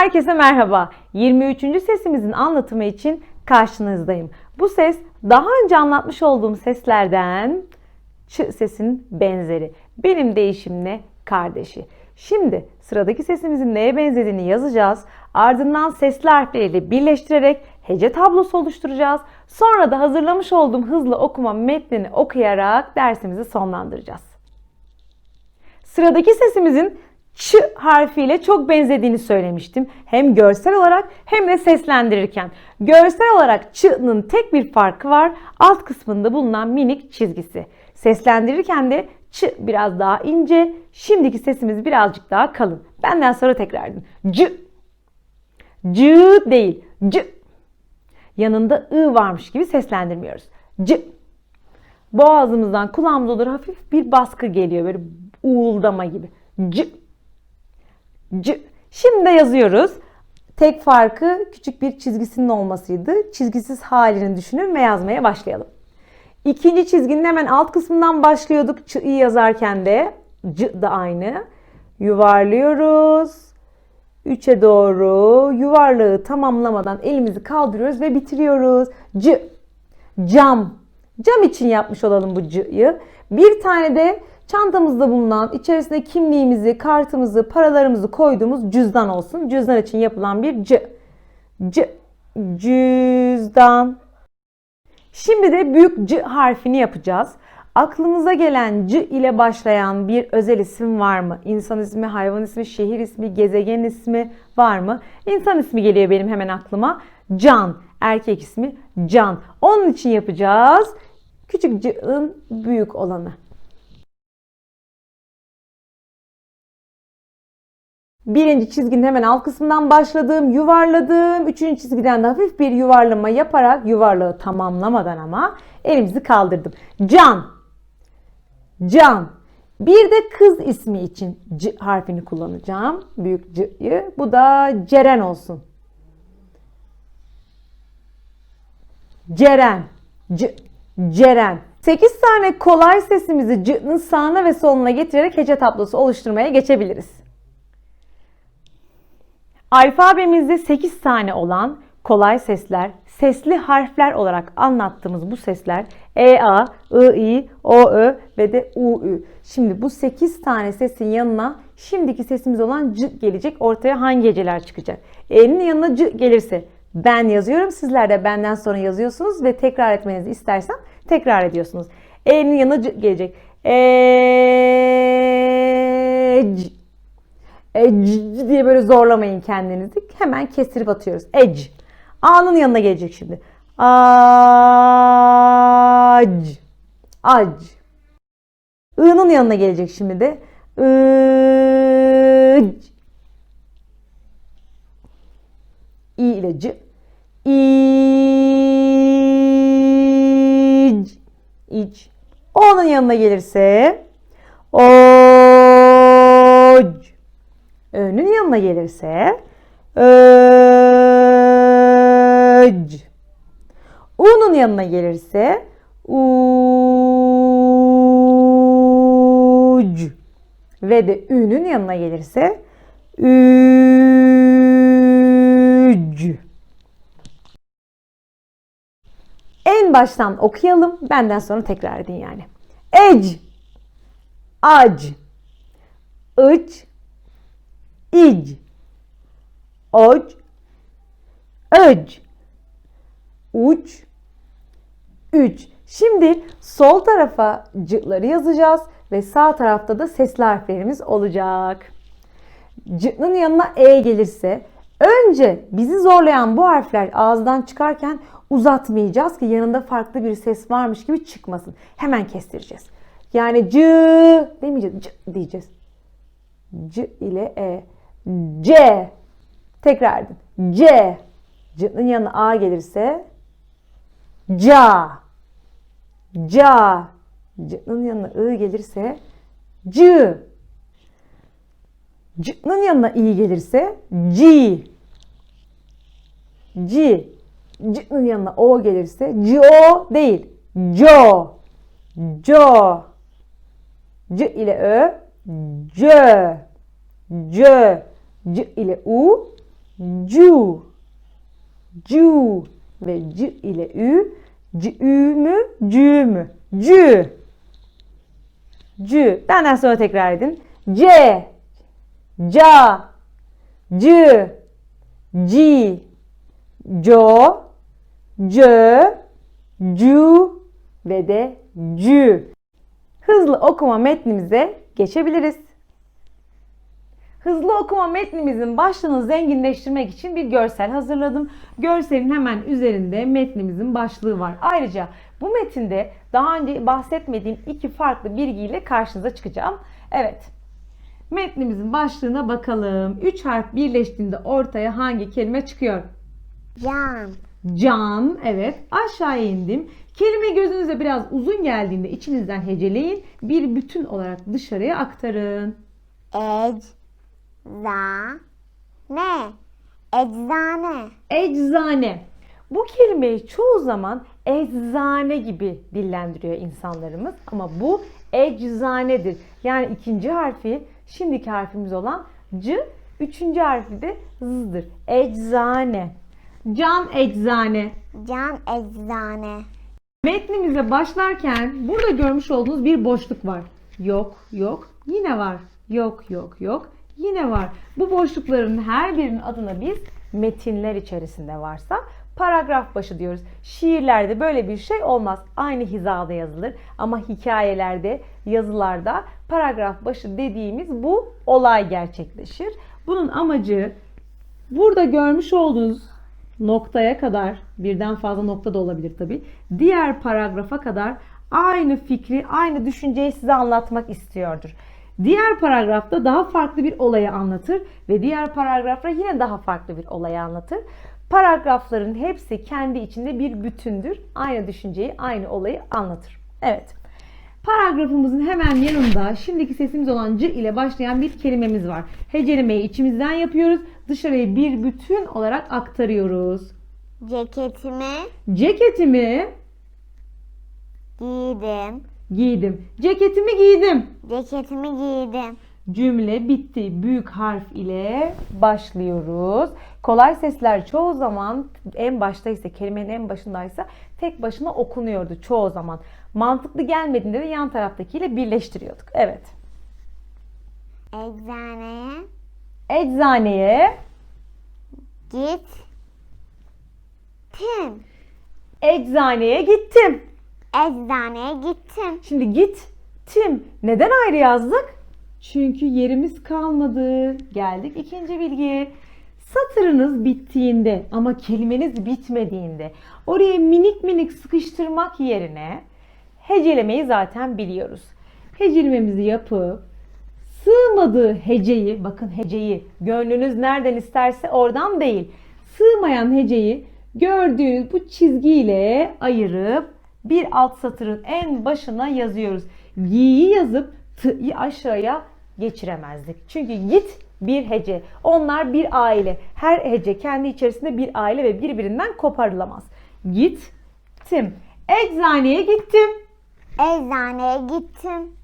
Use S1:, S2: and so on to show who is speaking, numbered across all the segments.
S1: Herkese merhaba. 23. sesimizin anlatımı için karşınızdayım. Bu ses daha önce anlatmış olduğum seslerden ç sesin benzeri. Benim değişimle kardeşi. Şimdi sıradaki sesimizin neye benzediğini yazacağız. Ardından sesli harfleriyle birleştirerek hece tablosu oluşturacağız. Sonra da hazırlamış olduğum hızlı okuma metnini okuyarak dersimizi sonlandıracağız. Sıradaki sesimizin ç harfiyle çok benzediğini söylemiştim. Hem görsel olarak hem de seslendirirken. Görsel olarak ç'nın tek bir farkı var. Alt kısmında bulunan minik çizgisi. Seslendirirken de ç biraz daha ince. Şimdiki sesimiz birazcık daha kalın. Benden sonra tekrar edin. C. C değil. C. Yanında ı varmış gibi seslendirmiyoruz. C. Boğazımızdan kulağımıza doğru hafif bir baskı geliyor. Böyle uğuldama gibi. C. C. Şimdi de yazıyoruz. Tek farkı küçük bir çizgisinin olmasıydı. Çizgisiz halini düşünün ve yazmaya başlayalım. İkinci çizginin hemen alt kısmından başlıyorduk. Ç'ı yazarken de C da aynı. Yuvarlıyoruz. 3'e doğru yuvarlığı tamamlamadan elimizi kaldırıyoruz ve bitiriyoruz. C. Cam. Cam için yapmış olalım bu C'yı. Bir tane de çantamızda bulunan içerisinde kimliğimizi, kartımızı, paralarımızı koyduğumuz cüzdan olsun. Cüzdan için yapılan bir C. C. Cüzdan. Şimdi de büyük C harfini yapacağız. Aklınıza gelen C ile başlayan bir özel isim var mı? İnsan ismi, hayvan ismi, şehir ismi, gezegen ismi var mı? İnsan ismi geliyor benim hemen aklıma. Can. Erkek ismi Can. Onun için yapacağız. Küçük C'ın büyük olanı. Birinci çizginin hemen alt kısmından başladım, yuvarladım. Üçüncü çizgiden de hafif bir yuvarlama yaparak yuvarlığı tamamlamadan ama elimizi kaldırdım. Can. Can. Bir de kız ismi için C harfini kullanacağım. Büyük C'yi. Bu da Ceren olsun. Ceren. C Ceren. 8 tane kolay sesimizi C'nin sağına ve soluna getirerek hece tablosu oluşturmaya geçebiliriz. Alfabemizde 8 tane olan kolay sesler, sesli harfler olarak anlattığımız bu sesler E, A, I, I, O, Ö ve de U, Ü. Şimdi bu 8 tane sesin yanına şimdiki sesimiz olan C gelecek. Ortaya hangi heceler çıkacak? E'nin yanına C gelirse ben yazıyorum. Sizler de benden sonra yazıyorsunuz ve tekrar etmenizi istersem tekrar ediyorsunuz. E'nin yanına C gelecek. E, C. Ec diye böyle zorlamayın kendinizi. Hemen kestirip atıyoruz. Ec. A'nın yanına gelecek şimdi. Ac. Ac. I'nın yanına gelecek şimdi de. Ic. İ ile C. İc. İc. O'nun yanına gelirse. Oc. Ö'nün yanına gelirse öc. U'nun yanına gelirse uc. Ve de Ü'nün yanına gelirse üc. En baştan okuyalım. Benden sonra tekrar edin yani. Ec. Ac. Iç ic, oc, öc, uç, üç. Şimdi sol tarafa cıkları yazacağız ve sağ tarafta da sesli harflerimiz olacak. Cık'nın yanına e gelirse önce bizi zorlayan bu harfler ağızdan çıkarken uzatmayacağız ki yanında farklı bir ses varmış gibi çıkmasın. Hemen kestireceğiz. Yani c demeyeceğiz. C diyeceğiz. C ile e. C. Tekrar edin. C. C'nin yanına A gelirse ca. Ca. C'nin yanına I gelirse C. C'nin yanına I gelirse C. C. C'nin yanına O gelirse Co değil. Co. Co. C ile Ö. C. C. C ile U, cu, cu ve c ile ü, c ü mü, cü mü, cü, cü. Benden sonra tekrar edin. C, ca, c, ci, co, cö, cu ve de cü. Hızlı okuma metnimize geçebiliriz. Hızlı okuma metnimizin başlığını zenginleştirmek için bir görsel hazırladım. Görselin hemen üzerinde metnimizin başlığı var. Ayrıca bu metinde daha önce bahsetmediğim iki farklı bilgiyle karşınıza çıkacağım. Evet. Metnimizin başlığına bakalım. Üç harf birleştiğinde ortaya hangi kelime çıkıyor?
S2: Can.
S1: Can, evet. Aşağıya indim. Kelime gözünüze biraz uzun geldiğinde içinizden heceleyin. Bir bütün olarak dışarıya aktarın.
S2: Ec. Za. Ne? Eczane.
S1: Eczane. Bu kelimeyi çoğu zaman eczane gibi dillendiriyor insanlarımız ama bu eczanedir. Yani ikinci harfi şimdiki harfimiz olan c, üçüncü harfi de z'dır. Eczane. Can eczane.
S2: Can eczane.
S1: Metnimize başlarken burada görmüş olduğunuz bir boşluk var. Yok, yok, yine var. Yok, yok, yok, yine var. Bu boşlukların her birinin adına biz metinler içerisinde varsa paragraf başı diyoruz. Şiirlerde böyle bir şey olmaz. Aynı hizada yazılır ama hikayelerde, yazılarda paragraf başı dediğimiz bu olay gerçekleşir. Bunun amacı burada görmüş olduğunuz noktaya kadar birden fazla nokta da olabilir tabi. Diğer paragrafa kadar aynı fikri, aynı düşünceyi size anlatmak istiyordur. Diğer paragrafta daha farklı bir olayı anlatır ve diğer paragrafta yine daha farklı bir olayı anlatır. Paragrafların hepsi kendi içinde bir bütündür. Aynı düşünceyi, aynı olayı anlatır. Evet. Paragrafımızın hemen yanında şimdiki sesimiz olan c ile başlayan bir kelimemiz var. Hecelemeyi içimizden yapıyoruz. Dışarıya bir bütün olarak aktarıyoruz.
S2: Ceketimi
S1: Ceketimi
S2: giydim.
S1: Giydim. Ceketimi giydim.
S2: Ceketimi giydim.
S1: Cümle bitti. Büyük harf ile başlıyoruz. Kolay sesler çoğu zaman en baştaysa, kelimenin en başındaysa tek başına okunuyordu çoğu zaman. Mantıklı gelmediğinde de yan taraftakiyle birleştiriyorduk. Evet.
S2: Eczaneye
S1: Eczaneye
S2: git. Tim.
S1: Eczaneye gittim.
S2: Eczaneye gittim.
S1: Şimdi gittim. Neden ayrı yazdık? Çünkü yerimiz kalmadı. Geldik ikinci bilgiye. Satırınız bittiğinde ama kelimeniz bitmediğinde oraya minik minik sıkıştırmak yerine hecelemeyi zaten biliyoruz. Hecelememizi yapıp sığmadığı heceyi, bakın heceyi gönlünüz nereden isterse oradan değil. Sığmayan heceyi gördüğünüz bu çizgiyle ayırıp bir alt satırın en başına yazıyoruz. Gi'yi yazıp t'yi aşağıya geçiremezdik. Çünkü git bir hece. Onlar bir aile. Her hece kendi içerisinde bir aile ve birbirinden koparılamaz. Gittim. Eczaneye gittim.
S2: Eczaneye gittim.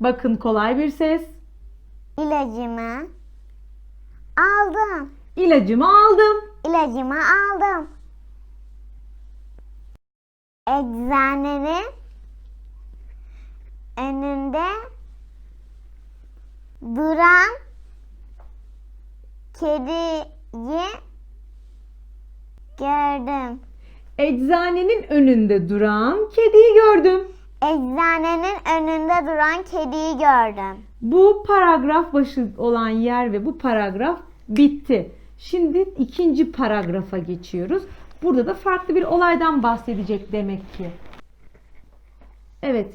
S1: Bakın kolay bir ses.
S2: İlacımı aldım.
S1: İlacımı aldım.
S2: İlacımı aldım. Eczanenin önünde duran kediyi gördüm.
S1: Eczanenin önünde duran kediyi gördüm.
S2: Eczanenin önünde duran kediyi gördüm.
S1: Bu paragraf başı olan yer ve bu paragraf bitti. Şimdi ikinci paragrafa geçiyoruz. Burada da farklı bir olaydan bahsedecek demek ki. Evet.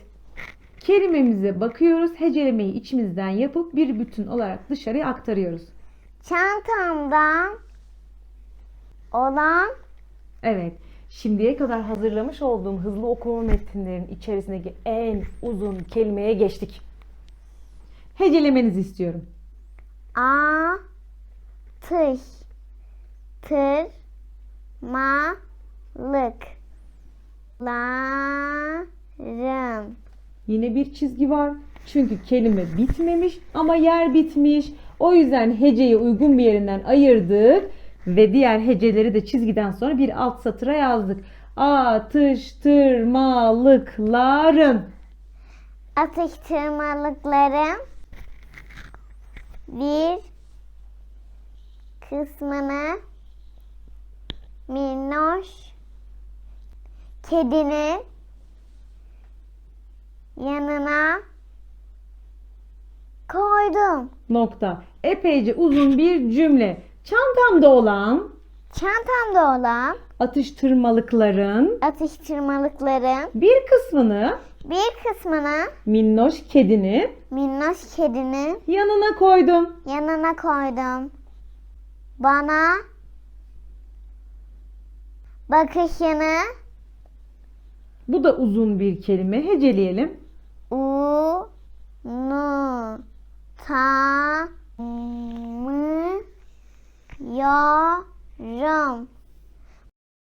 S1: Kelimemize bakıyoruz. Hecelemeyi içimizden yapıp bir bütün olarak dışarıya aktarıyoruz.
S2: Çantamdan olan
S1: Evet. Şimdiye kadar hazırlamış olduğum hızlı okuma metinlerin içerisindeki en uzun kelimeye geçtik. Hecelemenizi istiyorum.
S2: A tış tır ma lık larım
S1: Yine bir çizgi var. Çünkü kelime bitmemiş ama yer bitmiş. O yüzden heceyi uygun bir yerinden ayırdık Ve diğer heceleri de çizgiden sonra bir alt satıra yazdık. Atıştırmalıkların.
S2: Atıştırmalıkların bir kısmını minnoş kedinin yanına koydum.
S1: Nokta. Epeyce uzun bir cümle. Çantamda olan
S2: Çantamda olan
S1: atıştırmalıkların
S2: atıştırmalıkların
S1: bir kısmını
S2: bir kısmını
S1: minnoş kedinin
S2: minnoş kedinin
S1: yanına koydum.
S2: yanına koydum. Bana bakışını
S1: Bu da uzun bir kelime. Heceleyelim.
S2: u nu ta mı yorum.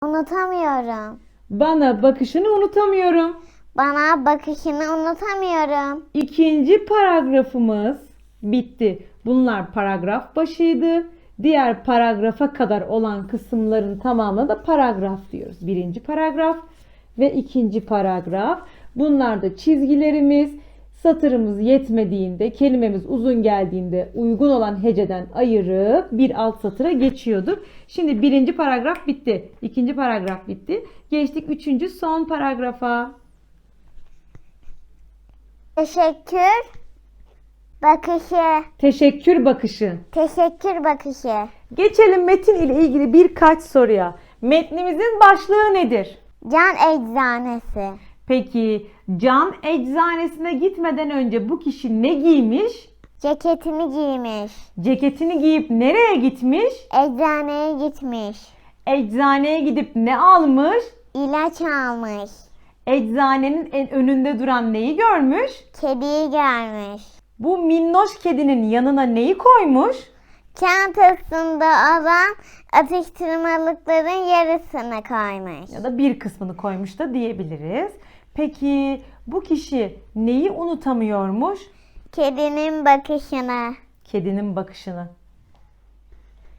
S2: Unutamıyorum.
S1: Bana bakışını unutamıyorum.
S2: Bana bakışını unutamıyorum.
S1: İkinci paragrafımız bitti. Bunlar paragraf başıydı. Diğer paragrafa kadar olan kısımların tamamına da paragraf diyoruz. Birinci paragraf ve ikinci paragraf. Bunlar da çizgilerimiz. Satırımız yetmediğinde, kelimemiz uzun geldiğinde uygun olan heceden ayırıp bir alt satıra geçiyorduk. Şimdi birinci paragraf bitti. ikinci paragraf bitti. Geçtik üçüncü son paragrafa.
S2: Teşekkür bakışı.
S1: Teşekkür bakışı.
S2: Teşekkür bakışı.
S1: Geçelim metin ile ilgili birkaç soruya. Metnimizin başlığı nedir?
S2: Can eczanesi.
S1: Peki can eczanesine gitmeden önce bu kişi ne giymiş?
S2: Ceketini giymiş.
S1: Ceketini giyip nereye gitmiş?
S2: Eczaneye gitmiş.
S1: Eczaneye gidip ne almış?
S2: İlaç almış.
S1: Eczanenin en önünde duran neyi görmüş?
S2: Kediyi görmüş.
S1: Bu minnoş kedinin yanına neyi koymuş?
S2: Çantasında olan atıştırmalıkların yarısını koymuş.
S1: Ya da bir kısmını koymuş da diyebiliriz. Peki bu kişi neyi unutamıyormuş?
S2: Kedinin bakışını.
S1: kedinin bakışını.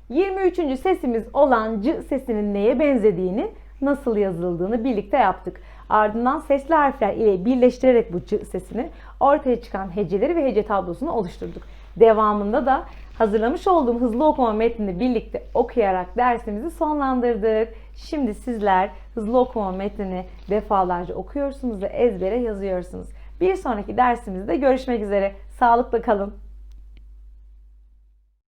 S1: 23. sesimiz olan c sesinin neye benzediğini, nasıl yazıldığını birlikte yaptık. Ardından sesli harfler ile birleştirerek bu c sesini ortaya çıkan heceleri ve hece tablosunu oluşturduk. Devamında da hazırlamış olduğum hızlı okuma metnini birlikte okuyarak dersimizi sonlandırdık. Şimdi sizler hızlı okuma metnini defalarca okuyorsunuz ve ezbere yazıyorsunuz. Bir sonraki dersimizde görüşmek üzere. Sağlıkla kalın.